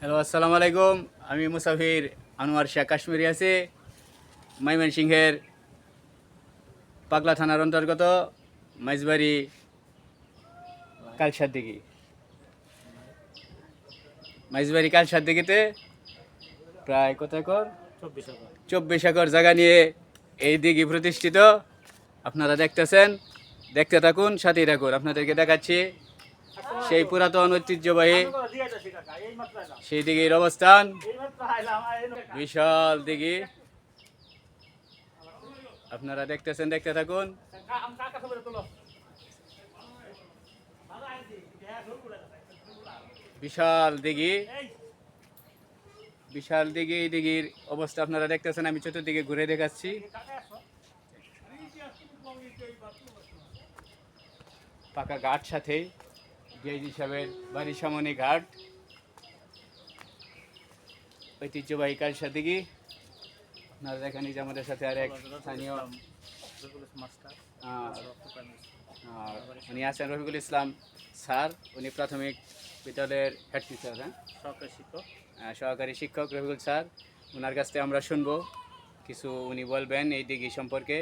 Hello আসসালামু আলাইকুম আমি মুসাফির আনোয়ার শাহ কাশ্মীরি আছি। ময়মনসিংহের পাগলা থানার অন্তর্গত মাইজবাড়ি কালসার দিঘি। মাইজবাড়ি কালসার দিঘিতে প্রায় কত একর। চব্বিশ একর জায়গা নিয়ে এই দিঘি প্রতিষ্ঠিত। আপনারা দেখতেছেন। দেখতে থাকুন সাথেই থাকুন। আপনাদেরকে দেখাচ্ছি সেই পুরাতন ঐতিহ্যবাহী সেই দিঘির অবস্থান বিশাল দিঘি। আপনারা দেখতেছেন, দেখতে থাকুন। বিশাল দিঘি। বিশাল দিঘি, এই দিঘির অবস্থা আপনারা দেখতেছেন, আমি চতুর্দিকে ঘুরে দেখাচ্ছি। পাকা ঘাট সাথে গেজ হিসাবের বাড়ির সামনে ঘাট। ঐতিহ্যবাহী কালসা দিঘি আপনারা দেখেন এই যে আমাদের সাথে আর এক স্থানীয়। আর উনি আছেন রফিকুল ইসলাম স্যার। উনি প্রাথমিক বিদ্যালয়ের হেড টিচার হ্যাঁ? সরকারি শিক্ষক। সহকারী শিক্ষক রফিকুল স্যার। ওনার কাছ থেকে আমরা শুনব। কিছু উনি বলবেন এই দিঘি সম্পর্কে।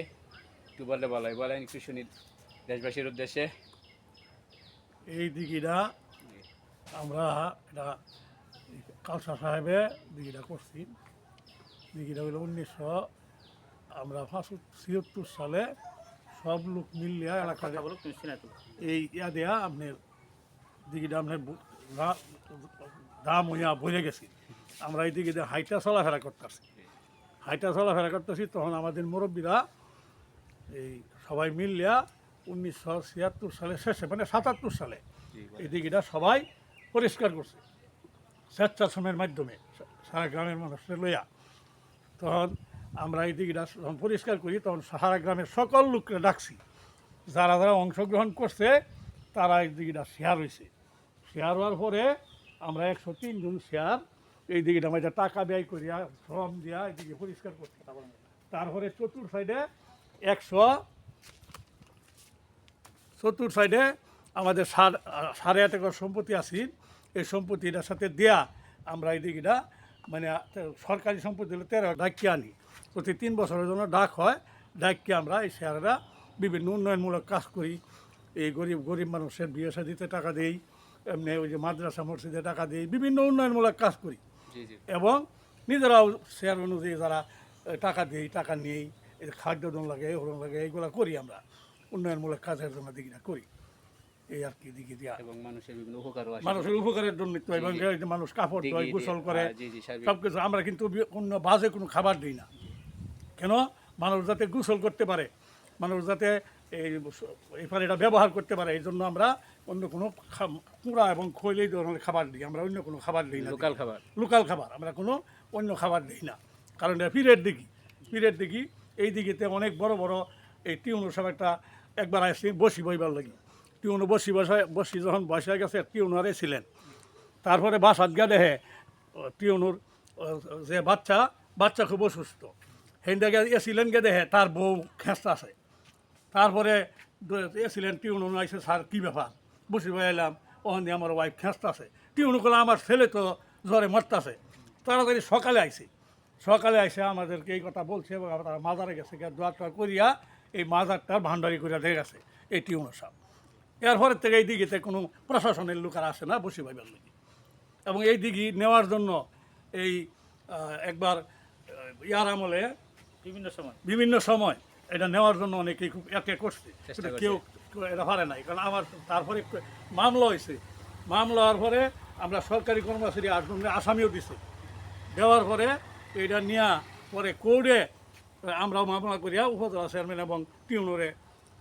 একটু বললে বলাই বলেন একটু শুনি দেশবাসীর উদ্দেশ্যে। এই দিঘিটা আমরা এটা কালসা সাহেবে দিঘিটা করছি। দিঘিটা হলো উনিশশো আমরা পাঁচশো ছিয়াত্তর সালে সব লোক মিলিয়া এলাকা এই ইয়া দেয়া আপনার দিঘিটা আপনার বু- দাম হইয়া বলে গেছি। আমরা এই দিঘিতে হাইটা চলাফেরা করতেছি। হাইটা চলাফেরা করতেছি তখন আমাদের মুরব্বীরা এই সবাই মিলিয়া উনিশশো ছিয়াত্তর সালে শেষে মানে সাতাত্তর সালে এই দিঘিটা সবাই পরিষ্কার করছে। স্বেচ্ছাশ্রমের মাধ্যমে সারা গ্রামের মানুষদের লইয়া তখন আমরা এই দিঘিটা যখন পরিষ্কার করি, তখন সারা গ্রামের সকল লোককে ডাকছি। যারা যারা অংশগ্রহণ করছে, তারা এই দিঘিটা শেয়ার হয়েছে শেয়ার হওয়ার পরে আমরা একশো তিনজন শেয়ার এই দিঘিটা আমরা টাকা ব্যয় করিয়া, শ্রম দিয়া এই দিকে পরিষ্কার করছি। তারপরে চতুর সাইডে একশো চতুর সাইডে আমাদের সার- সাড়ে আট একর সম্পত্তি আছে। এই সম্পত্তিটার সাথে দেয়া আমরা এই দিঘিটা মানে সরকারি সম্পত্তি হলে তেরো ডাকিয়ে আনি। প্রতি তিন বছরের জন্য ডাক হয় ডাকিয়ে আমরা এই শেয়াররা বিভিন্ন উন্নয়নমূলক কাজ করি। এই গরিব গরিব মানুষের বিয়ে শাদিতে টাকা দেই এমনি ওই যে মাদ্রাসা মসজিদে টাকা দিই বিভিন্ন উন্নয়নমূলক কাজ করি। এবং নিজেরাও শেয়ার অনুযায়ী যারা টাকা দিই টাকা নেই এই খাদ্য দন লাগে হরণ লাগে এইগুলো করি আমরা। উন্নয়নমূলক কাজের জন্য দিকিটা করি। এই আর কি দিকে দিয়া। এবং মানুষের বিভিন্ন উপকারও আসে। মানুষের উপকারের জন্য তো এবং মানুষ কাপড় ধোয় গোসল করে হ্যাঁ। সব কিছু। আমরা কিন্তু অন্য বাজে কোনো খাবার দিই না। কেন? মানুষ যাতে গোসল করতে পারে মানুষ যাতে এই এই পানিটা ব্যবহার করতে পারে এই জন্য আমরা অন্য কোনো কুড়া এবং খৈল এই ধরনের খাবার দিই। আমরা অন্য কোনো খাবার দিই না। লোকাল খাবার। লোকাল খাবার। আমরা কোনো অন্য খাবার দিই না। কারণ এটা পীরের দিঘি। পীরের দিঘি এই দিঘিতে অনেক বড় বড় এই টিউনো সব একটা একবার আসছি বসি বইবার লাগি। টিউনো বসি বসায় বসি যখন বসে গেছে টিউনারে ছিলেন। তারপরে বাসাত গিয়া দেখে ও, টিউনুর যে বাচ্চা বাচ্চা খুব অসুস্থ। হেন্ডা গিয়ে এসিলেন গে দেখে তার বউ খেঁচতে আছে। তারপরে এসিলেন টিউনু আইসে স্যার কী ব্যাপার? বসে এলাম ওখান দিয়ে আমার ওয়াইফ খেঁচতে আছে। টিউনু করলে আমার ছেলে তো জ্বরে মরতেছে। তাড়াতাড়ি সকালে আইসি সকালে আইসে আমাদেরকে এই কথা বলছে এবং তারা মাজারে গেছে দোয়া টোয়া করিয়া এই মাজারটার ভান্ডারি করিয়া দিয়ে গেছে এই টিউনো সাপ এরপরের থেকে এই দিঘিতে কোনো প্রশাসনের লোক আর আসে না বসে ভাইবার লোক এবং এই দিঘি নেওয়ার জন্য এই একবার ইয়ার আমলে বিভিন্ন সময়। বিভিন্ন সময় এটা নেওয়ার জন্য অনেকেই খুব একে করছে। কেউ এটা পারে নাই। কারণ আমার তারপরে মামলা হয়েছে। মামলা হওয়ার পরে আমরা সরকারি কর্মচারী আটজনের আসামিও দিছে। দেওয়ার পরে এটা নিয়ে পরে কোর্টে আমরা মামলা করিয়া উপজেলা চেয়ারম্যান এবং টিউনরে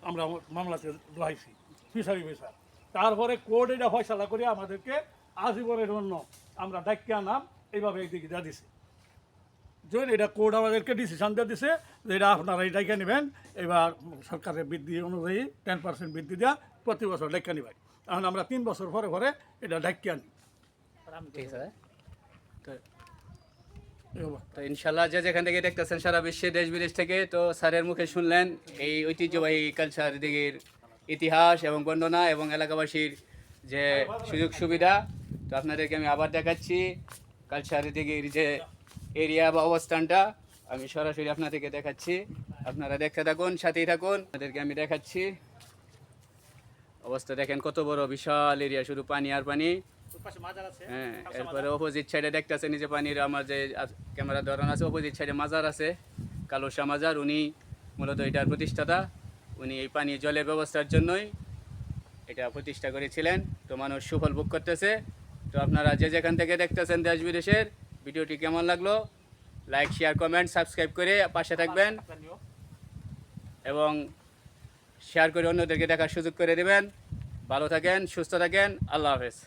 আমরা মামলাতে দোহাইছি ফিসারি ফিসার তারপরে কোর্ট এটা ফয়সালা করে আমাদেরকে আজীবনের জন্য আমরা ডাকিয়া নাম এইভাবে এই দিকে দিছে। যখন এটা কোর্ট আমাদেরকে ডিসিশন দিয়ে দিছে যে এটা আপনারা এই এটাকে নেবেন। এবার সরকারের বৃদ্ধি অনুযায়ী টেন পার্সেন্ট বৃদ্ধি দেওয়া প্রতি বছর লেখা নেবেন এখন আমরা তিন বছর পরে পরে এটা ডাকিয়ে নিই। তো ইনশাল্লাহ যে যেখান থেকে দেখতেছেন সারা বিশ্বে দেশ বিদেশ থেকে, তো স্যারের মুখে শুনলেন এই ঐতিহ্যবাহী কালচার দিকের ইতিহাস এবং বর্ণনা এবং এলাকাবাসীর যে সুযোগ সুবিধা তো আপনাদেরকে আমি আবার দেখাচ্ছি কালচারি দিঘির যে এরিয়া বা অবস্থানটা। আমি সরাসরি আপনাদেরকে দেখাচ্ছি। আপনারা দেখতে থাকুন সাথেই থাকুন। আপনাদেরকে আমি দেখাচ্ছি। অবস্থা দেখেন কত বড় বিশাল এরিয়া শুধু পানি আর পানি। হ্যাঁ এরপরে অপোজিট সাইডে দেখতেছে নিচে পানির আমার যে ক্যামেরা ধরানো আছে অপোজিট সাইডে মাজার আছে। কালোসা মাজার উনি মূলত এটার প্রতিষ্ঠাতা। উনি এই পানীয় জলের ব্যবস্থার জন্যই এটা প্রতিষ্ঠা করেছিলেন। তো মানুষ সুফল ভোগ করতেছে। তো আপনারা যে যেখান থেকে দেখতেছেন দেশ বিদেশের, ভিডিওটি কেমন লাগল? লাইক শেয়ার কমেন্ট সাবস্ক্রাইব করে পাশে থাকবেন। এবং শেয়ার করে অন্যদেরকে দেখার সুযোগ করে দেবেন। ভালো থাকেন, সুস্থ থাকেন। আল্লাহ হাফেজ।